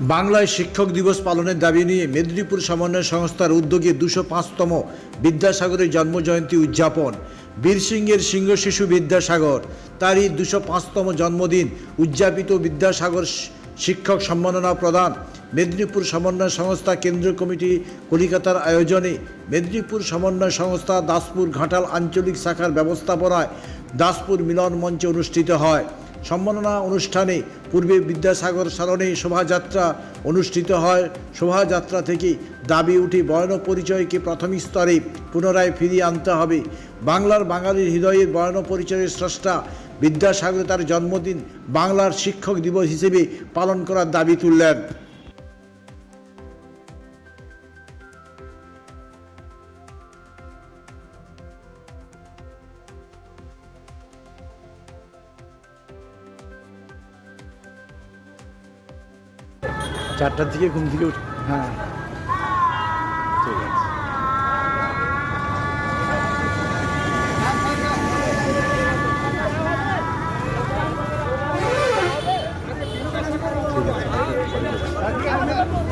বাংলায় শিক্ষক দিবস পালনের দাবি নিয়ে মেদিনীপুর সমন্বয় সংস্থার উদ্যোগে দুশো পাঁচতম বিদ্যাসাগরের জন্মজয়ন্তী উদযাপন। বীরসিংহের সিংহ শিশু বিদ্যাসাগর, তারই দুশো পাঁচতম জন্মদিন উদযাপিত বিদ্যাসাগর শিক্ষক সম্মাননা প্রদান। মেদিনীপুর সমন্বয় সংস্থা কেন্দ্রীয় কমিটি কলিকাতার আয়োজনে মেদিনীপুর সমন্বয় সংস্থা দাসপুর ঘাটাল আঞ্চলিক শাখার ব্যবস্থাপনায় দাসপুর মিলন মঞ্চে অনুষ্ঠিত হয়। সম্মাননা অনুষ্ঠানে পূর্বে বিদ্যাসাগর সারণে শোভাযাত্রা অনুষ্ঠিত হয়। শোভাযাত্রা থেকে দাবি উঠে বর্ণ পরিচয়কে প্রাথমিক স্তরে পুনরায় ফিরিয়ে আনতে হবে। বাংলার বাঙালির হৃদয়ের বর্ণ পরিচয়ের স্রষ্টা বিদ্যাসাগর তার জন্মদিন বাংলার শিক্ষক দিবস হিসেবে পালন করার দাবি তুললেন। চারটার দিকে ঘুম থেকে উঠে। হ্যাঁ। ঠিক আছে। বিদ্যাসাগর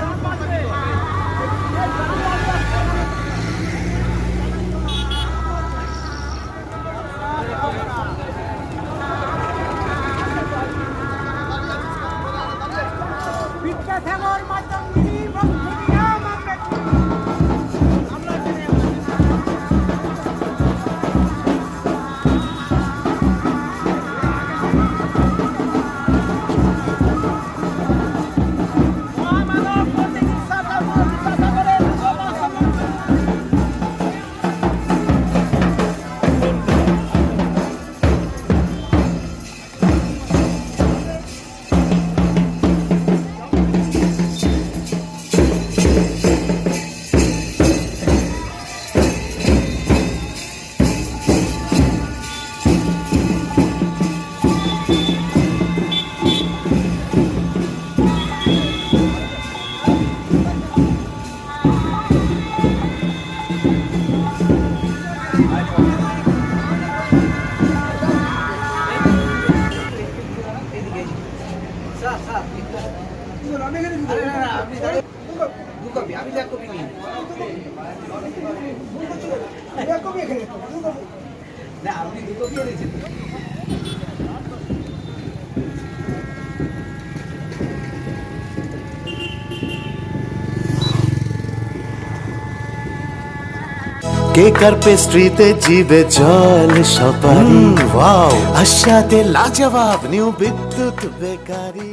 কেক আর পেস্ট্রিতে জিবে জল সপারি ওয়াও আশাতে লাজবাব নিউ বিদ্যুৎ বেকারি।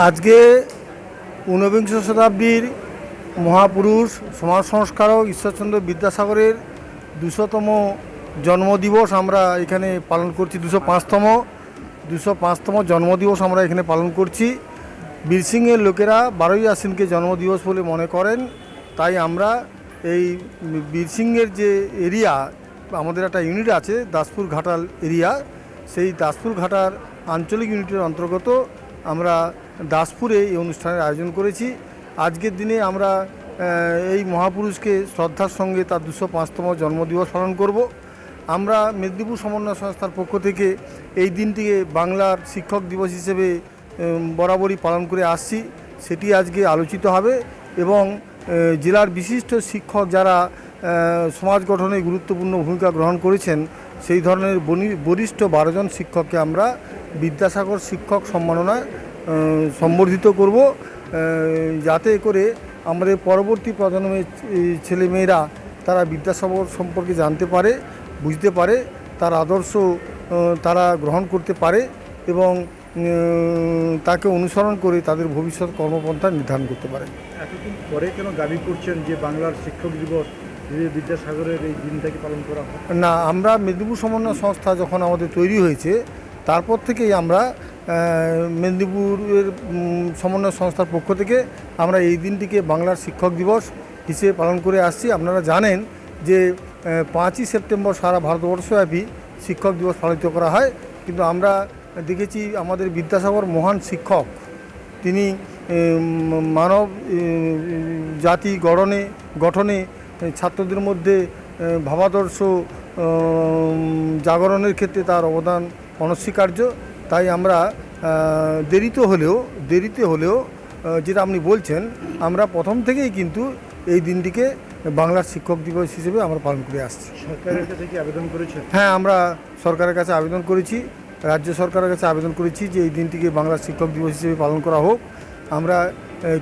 আজকে ঊনবিংশ শতাব্দীর মহাপুরুষ সমাজ সংস্কারক ঈশ্বরচন্দ্র বিদ্যাসাগরের দুশোতম জন্মদিবস আমরা এখানে পালন করছি, দুশো পাঁচতম দুশো পাঁচতম জন্মদিবস আমরা এখানে পালন করছি। বীরসিংহের লোকেরা বারোই আশ্বিনকে জন্মদিবস বলে মনে করেন। তাই আমরা এই বীরসিংহের যে এরিয়া, আমাদের একটা ইউনিট আছে, দাসপুর ঘাটাল এরিয়া। সেই দাসপুর ঘাটার আঞ্চলিক ইউনিটের অন্তর্গত আমরা দাসপুরে এই অনুষ্ঠানের আয়োজন করেছি। আজকের দিনে আমরা এই মহাপুরুষকে শ্রদ্ধার সঙ্গে তার দুশো পাঁচতম জন্মদিবস পালন করব। আমরা মেদিনীপুর সমন্বয় সংস্থার পক্ষ থেকে এই দিনটিকে বাংলার শিক্ষক দিবস হিসেবে বরাবরই পালন করে আসছি। সেটি আজকে আলোচিত হবে এবং জেলার বিশিষ্ট শিক্ষক যারা সমাজ গঠনে গুরুত্বপূর্ণ ভূমিকা গ্রহণ করেছেন, সেই ধরনের বরিষ্ঠ বারোজন শিক্ষককে আমরা বিদ্যাসাগর শিক্ষক সম্মাননায় সম্বর্ধিত করব যাতে করে আমাদের পরবর্তী প্রজন্মের ছেলে মেয়েরা তারা বিদ্যাসাগর সম্পর্কে জানতে পারে বুঝতে পারে তার আদর্শ তারা গ্রহণ করতে পারে এবং তাকে অনুসরণ করে তাদের ভবিষ্যৎ কর্মপন্থা নির্ধারণ করতে পারে। এতদিন পরে কেন দাবি করছেন যে বাংলার শিক্ষক দিবস বিদ্যাসাগরের এই দিনটাকে পালন করা না আমরা মেদিনীপুর সমন্বয় সংস্থা যখন আমাদের তৈরি হয়েছে তারপর থেকেই আমরা মেদিনীপুরের সমন্বয় সংস্থার পক্ষ থেকে আমরা এই দিনটিকে বাংলার শিক্ষক দিবস হিসেবে পালন করে আসছি। আপনারা জানেন যে পাঁচই সেপ্টেম্বর সারা ভারতবর্ষব্যাপী শিক্ষক দিবস পালিত করা হয়। কিন্তু আমরা দেখেছি আমাদের বিদ্যাসাগর মহান শিক্ষক, তিনি মানব জাতি গঠনে গঠনে ছাত্রদের মধ্যে ভাবাদর্শ জাগরণের ক্ষেত্রে তার অবদান অনস্বীকার্য। তাই আমরা দেরিতে হলেও দেরিতে হলেও যেটা আপনি বলছেন আমরা প্রথম থেকেই কিন্তু এই দিনটিকে বাংলার শিক্ষক দিবস হিসেবে আমরা পালন করে আসছি। সরকারের কাছে কি আবেদন করেছেন? হ্যাঁ আমরা সরকারের কাছে আবেদন করেছি রাজ্য সরকারের কাছে আবেদন করেছি যে এই দিনটিকে বাংলার শিক্ষক দিবস হিসেবে পালন করা হোক। আমরা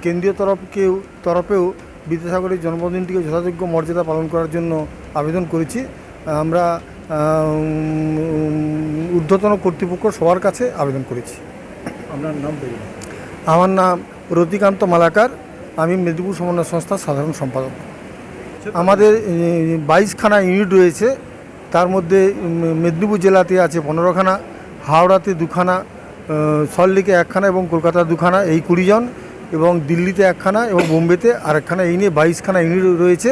কেন্দ্রীয় তরফকেও তরফেও বিদ্যাসাগরের জন্মদিনটিকে যথাযোগ্য মর্যাদা পালন করার জন্য আবেদন করেছি। আমরা ঊর্ধ্বতন কর্তৃপক্ষ সবার কাছে আবেদন করেছি। আপনার নাম আমার নাম রতিকান্ত মালাকার আমি মেদিনীপুর সমন্বয় সংস্থার সাধারণ সম্পাদক। আমাদের বাইশখানা ইউনিট রয়েছে তার মধ্যে মেদিনীপুর জেলাতে আছে পনেরোখানা হাওড়াতে দুখানা সল্টলেকে একখানা এবং কলকাতা দুখানা এই কুড়িজন এবং দিল্লিতে একখানা এবং বোম্বেতে আরেকখানা এই নিয়ে বাইশখানা ইউনিট রয়েছে।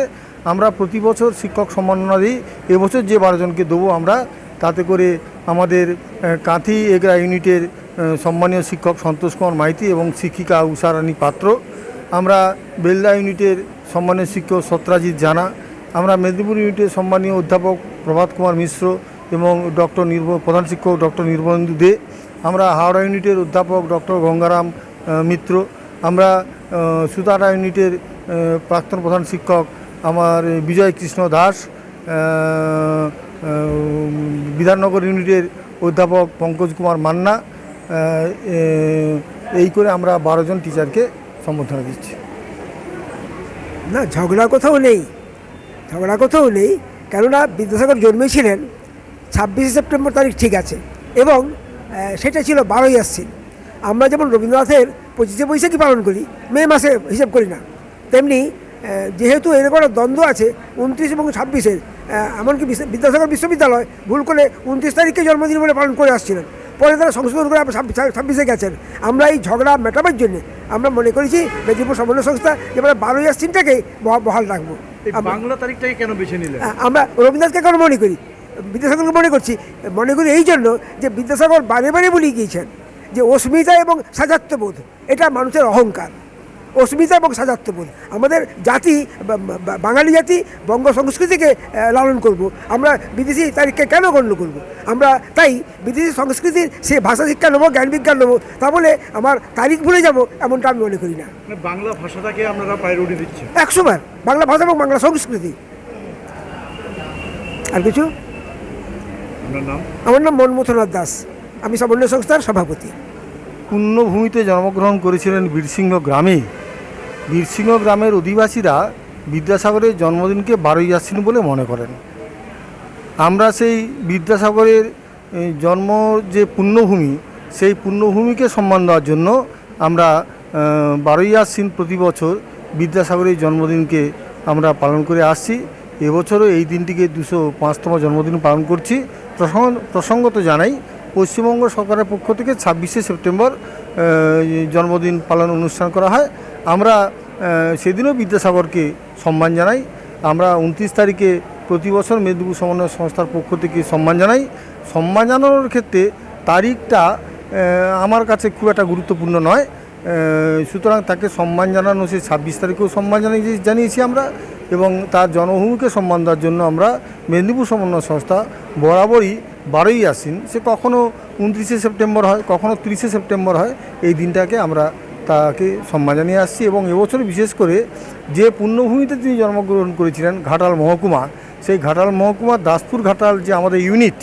আমরা প্রতি বছর শিক্ষক সম্মাননা দিই এবছর যে বারো জনকে দেবো আমরা, তাতে করে আমাদের কাঁথি এগরা ইউনিটের সম্মানীয় শিক্ষক সন্তোষ কুমার মাইতি এবং শিক্ষিকা উষারানী পাত্র, আমরা বেলদা ইউনিটের সম্মানীয় শিক্ষক সত্রাজিৎ জানা, আমরা মেদিনীপুর ইউনিটের সম্মানীয় অধ্যাপক প্রভাত কুমার মিশ্র এবং ডক্টর নির্ভ, প্রধান শিক্ষক ডক্টর নির্মলেন্দু দে, আমরা হাওড়া ইউনিটের অধ্যাপক ডক্টর গঙ্গারাম মিত্র, আমরা সুতারা ইউনিটের প্রাক্তন প্রধান শিক্ষক আমার বিজয় কৃষ্ণ দাস বিধাননগর ইউনিটের অধ্যাপক পঙ্কজ কুমার মান্না এই করে আমরা বারো জন টিচারকে সম্বর্ধনা দিচ্ছি। না ঝগড়া কোথাও নেই। ঝগড়া কোথাও নেই। কেননা বিদ্যাসাগর জন্মেছিলেন ছাব্বিশে সেপ্টেম্বর তারিখ, ঠিক আছে। এবং সেটা ছিল বারোই আশ্বিন। আমরা যেমন রবীন্দ্রনাথের পঁচিশে বৈশাখী পালন করি, মে মাসে হিসেব করি না, তেমনি যেহেতু এরকম একটা দ্বন্দ্ব আছে উনত্রিশ এবং ছাব্বিশের এমনকি বিদ্যাসাগর বিশ্ববিদ্যালয় ভুল করে উনত্রিশ তারিখে জন্মদিন বলে পালন করে আসছিলেন। পরে তারা সংশোধন করে আবার ছাব্বিশে গেছেন। আমরা এই ঝগড়া মেটাবার জন্য আমরা মনে করেছি মেদিনীপুর সমন্বয় সংস্থা যে আমরা বারোই আশ্বিনটাকেই বহা- বহাল রাখব। বাংলা তারিখটাই কেন বেছে নিলেন? আমরা রবীন্দ্রনাথকে কেন মনে করি? বিদ্যাসাগরকে মনে করছি মনে করি এই জন্য যে বিদ্যাসাগর বারে বারে বলিয়ে গিয়েছেন যে অস্মিতা এবং সাজাত্যবোধ এটা মানুষের অহংকার। অস্মিতা এবং সাজাত্যবোধ আমাদের জাতি বাঙালি জাতি বঙ্গ সংস্কৃতিকে লালন করব। আমরা বিদেশি তারিখকে কেন গণ্য করব? আমরা তাই বিদেশি সংস্কৃতির সে ভাষা শিক্ষা নেব জ্ঞান বিজ্ঞান নেব তা বলে আমার তারিখ ভুলে যাব এমনটা আমি মনে করি না। মানে বাংলা ভাষাটাকে আপনারা প্রায়োরিটি দিচ্ছেন? একশো বার বাংলা ভাষা এবং বাংলা সংস্কৃতি। আর কিছু? আমার নাম মনমথনাথ দাস। আমি সমন্বয় সংস্থার সভাপতি। পুণ্যভূমিতে জন্মগ্রহণ করেছিলেন বীরসিংহ গ্রামে। বীরসিংহ গ্রামের অধিবাসীরা বিদ্যাসাগরের জন্মদিনকে বারোই আশ্বিন বলে মনে করেন। আমরা সেই বিদ্যাসাগরের জন্ম যে পুণ্যভূমি, সেই পুণ্যভূমিকে সম্মান দেওয়ার জন্য আমরা বারোই আশ্বিন প্রতি বছর বিদ্যাসাগরের জন্মদিনকে আমরা পালন করে আসছি। এবছরও এই দিনটিকে দুশো পাঁচতম জন্মদিন পালন করছি। প্রসঙ্গ, প্রসঙ্গত জানাই পশ্চিমবঙ্গ সরকারের পক্ষ থেকে ছাব্বিশে সেপ্টেম্বর জন্মদিন পালন অনুষ্ঠান করা হয়। আমরা সেদিনও বিদ্যাসাগরকে সম্মান জানাই। আমরা উনত্রিশ তারিখে প্রতি বছর মেদিনীপুর সমন্বয় সংস্থার পক্ষ থেকে সম্মান জানাই। সম্মান জানানোর ক্ষেত্রে তারিখটা আমার কাছে খুব একটা গুরুত্বপূর্ণ নয়। সুতরাং তাকে সম্মান জানানো সে ছাব্বিশ তারিখেও সম্মান জানিয়ে জানিয়েছি আমরা এবং তার জনভূমিকে সম্মান দেওয়ার জন্য আমরা মেদিনীপুর সমন্বয় সংস্থা বরাবরই বারোই আসিন সে কখনও উনত্রিশে সেপ্টেম্বর হয় কখনও তিরিশে সেপ্টেম্বর হয়, এই দিনটাকে আমরা তাকে সম্মান জানিয়ে আসছি এবং এবছর বিশেষ করে যে পুণ্যভূমিতে তিনি জন্মগ্রহণ করেছিলেন, ঘাটাল মহকুমা, সেই ঘাটাল মহকুমা, দাসপুর ঘাটাল যে আমাদের ইউনিট,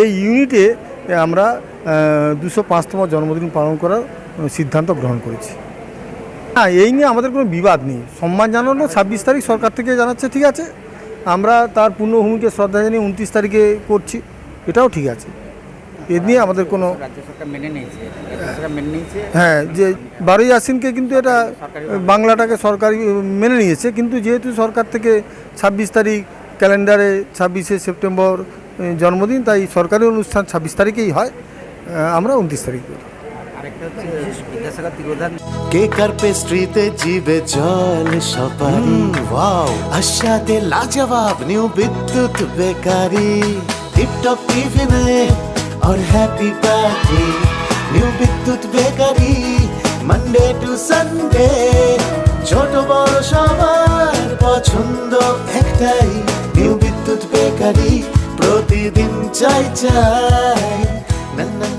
এই ইউনিটে আমরা দুশো পাঁচতম জন্মদিন পালন করার সিদ্ধান্ত গ্রহণ করেছি। হ্যাঁ এই নিয়ে আমাদের কোনো বিবাদ নেই। সম্মান জানানো ছাব্বিশ তারিখ সরকার থেকে জানাচ্ছে ঠিক আছে? আমরা তার পূর্ণভূমিকে শ্রদ্ধা জানিয়ে উনত্রিশ তারিখে করছি এটাও ঠিক আছে। এ নিয়ে আমাদের কোনো হ্যাঁ যে বারোই আশ্বিনকে কিন্তু এটা বাংলাটাকে সরকারি মেনে নিয়েছে। কিন্তু যেহেতু সরকার থেকে ছাব্বিশ তারিখ ক্যালেন্ডারে ছাব্বিশে সেপ্টেম্বর জন্মদিন তাই সরকারি অনুষ্ঠান ছাব্বিশ তারিখেই হয়। আমরা উনত্রিশ তারিখ করি আরেকটা হচ্ছে বিদ্যাসাগর তিরোধান কেক আর পেস্ট্রিতে জিবে জল সপারি ওয়াও আশাতে লাজবাব নিউ বিদ্যুৎ বেকারি টিপটপ টিফিনে और happy party new Vidyut bakery Monday to Sunday ছোট বড় সবার পছন্দ একটাই নিউ বিদ্যুৎ বেকারি প্রতিদিন চাই চাই না না